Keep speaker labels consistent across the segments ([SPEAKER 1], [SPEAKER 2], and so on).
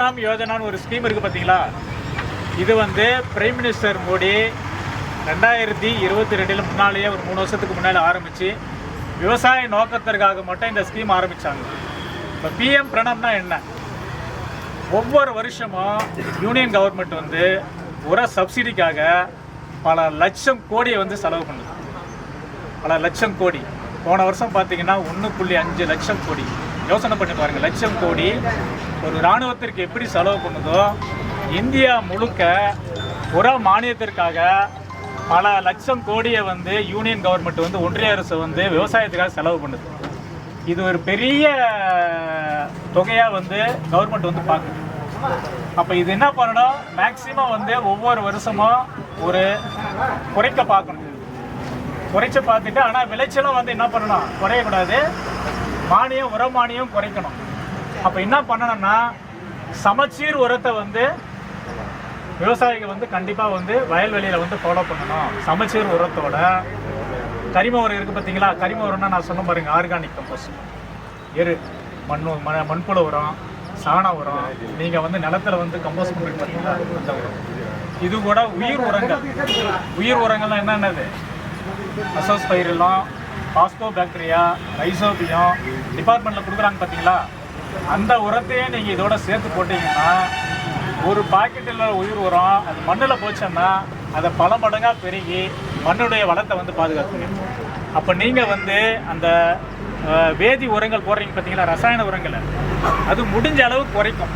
[SPEAKER 1] பிரணாம் யோஜனான்னு ஒரு ஸ்கீம் இருக்குது பார்த்தீங்களா இது வந்து பிரைம் மினிஸ்டர் மோடி ரெண்டாயிரத்தி இருபத்தி ரெண்டில் முன்னாலேயே ஒரு மூணு வருஷத்துக்கு முன்னால் ஆரம்பித்து விவசாய நோக்கத்திற்காக மட்டும் இந்த ஸ்கீம் ஆரம்பித்தாங்க இப்போ பிஎம் பிரணாம்னா என்ன? ஒவ்வொரு வருஷமும் யூனியன் கவர்மெண்ட் வந்து உர சப்சிடிக்காக பல லட்சம் கோடியை வந்து செலவு பண்ணுது. பல லட்சம் கோடி. போன வருஷம் பார்த்தீங்கன்னா ஒன்று புள்ளி அஞ்சு லட்சம் கோடி. யோசனை பண்ணி பாருங்கள் லட்சம் கோடி ஒரு இராணுவத்திற்கு எப்படி செலவு பண்ணுதோ இந்தியா முழுக்க உர மானியத்திற்காக பல லட்சம் கோடியை வந்து யூனியன் கவர்மெண்ட் வந்து ஒன்றிய அரசு வந்து விவசாயத்துக்காக செலவு பண்ணுது. இது ஒரு பெரிய தொகையாக வந்து கவர்மெண்ட் வந்து பார்க்குது. அப்போ இது என்ன பண்ணணும்? மேக்சிமம் வந்து ஒவ்வொரு வருஷமும் ஒரு குறைக்க பார்க்கணும். குறைச்சி பார்த்துட்டு ஆனால் விளைச்சலும் வந்து என்ன பண்ணணும்? குறையக்கூடாது. மானியம் உர மானியம் குறைக்கணும். அப்போ என்ன பண்ணணும்னா சமச்சீர் உரத்தை வந்து விவசாயிகள் வந்து கண்டிப்பாக வந்து வயல்வெளியில் வந்து ஃபாலோ பண்ணணும். சமச்சீர் உரத்தோட கரிம உரம் இருக்குது பார்த்தீங்களா கரிம உரம்னா நான் சொன்ன பாருங்க ஆர்கானிக் கம்போஸ்ட் எரு மண் மண் மண்புழு உரம் சாண உரம் நீங்கள் வந்து நிலத்துல வந்து கம்போஸ்ட் பண்ணுறீங்க பார்த்தீங்களா அந்த உரம். இது கூட உயிர் உரங்கள். உயிர் உரங்கள்லாம் என்னென்னது? அசோஸ் பயிரெல்லாம் பாக்டீரியா ரைசோபியம் டிபார்ட்மெண்ட்டில் கொடுக்குறாங்க பார்த்தீங்களா? அந்த உரத்தையே நீங்கள் இதோட சேர்த்து போட்டீங்கன்னா ஒரு பாக்கெட்டில் உயிர் உரம் அது மண்ணில் போச்சுன்னா அதை பல மடங்காக பெருகி மண்ணுடைய வளத்தை வந்து பாதுகாக்குங்க அப்போ நீங்கள் வந்து அந்த வேதி உரங்கள் போடுறீங்க பார்த்தீங்களா? ரசாயன உரங்களை. அது முடிஞ்ச அளவு குறைக்கும்.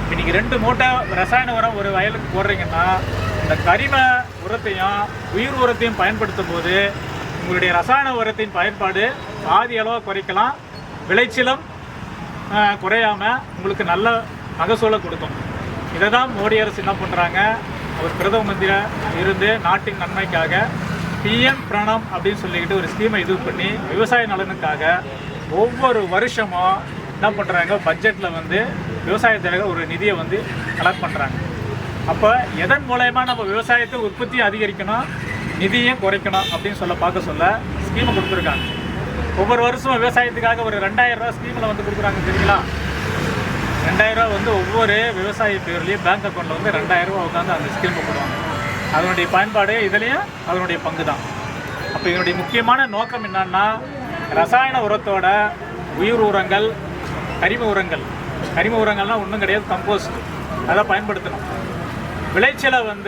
[SPEAKER 1] இப்போ நீங்கள் ரெண்டு மூட்டை ரசாயன உரம் ஒரு வயலுக்கு போடுறீங்கன்னா இந்த கரிம உரத்தையும் உயிர் உரத்தையும் பயன்படுத்தும் போது உங்களுடைய ரசாயன உரத்தின் பயன்பாடு பாதி அளவாக குறைக்கலாம். விளைச்சலும் குறையாமல் உங்களுக்கு நல்ல மகசூலை கொடுக்கும். இதை தான் மோடி அரசு என்ன பண்ணுறாங்க அவர் பிரதம மந்திர இருந்து நாட்டின் நன்மைக்காக பிஎம் பிரணம் அப்படின்னு சொல்லிக்கிட்டு ஒரு ஸ்கீமை இது பண்ணி விவசாய நலனுக்காக ஒவ்வொரு வருஷமும் என்ன பண்ணுறாங்க பட்ஜெட்டில் வந்து விவசாயத்திற்காக ஒரு நிதியை வந்து கலெக்ட் பண்ணுறாங்க அப்போ எதன் மூலயமா நம்ம விவசாயத்தை உற்பத்தியும் அதிகரிக்கணும்? நிதியும் குறைக்கணும் அப்படின்னு சொல்ல பார்க்க சொல்ல ஸ்கீமை கொடுத்துருக்காங்க. ஒவ்வொரு வருஷமும் விவசாயத்துக்காக ஒரு ரெண்டாயிரம் ரூபா ஸ்கீமில் வந்து கொடுக்குறாங்க தெரியுங்களா? ரெண்டாயிரம் ரூபா வந்து ஒவ்வொரு விவசாய பேர்லேயும் பேங்க் அக்கௌண்ட்டில் வந்து ரெண்டாயிரம் ரூபா உட்காந்து அந்த ஸ்கீம் போடுவாங்க. அதனுடைய பயன்பாடு இதுலேயும் அதனுடைய பங்கு தான் அப்போ இதனுடைய முக்கியமான நோக்கம் என்னன்னா ரசாயன உரத்தோட உயிர் உரங்கள் கரிம உரங்கள். கரிம உரங்கள்லாம் ஒன்றும் கிடையாது கம்போஸ்ட் அதை பயன்படுத்தணும். விளைச்சலை வந்து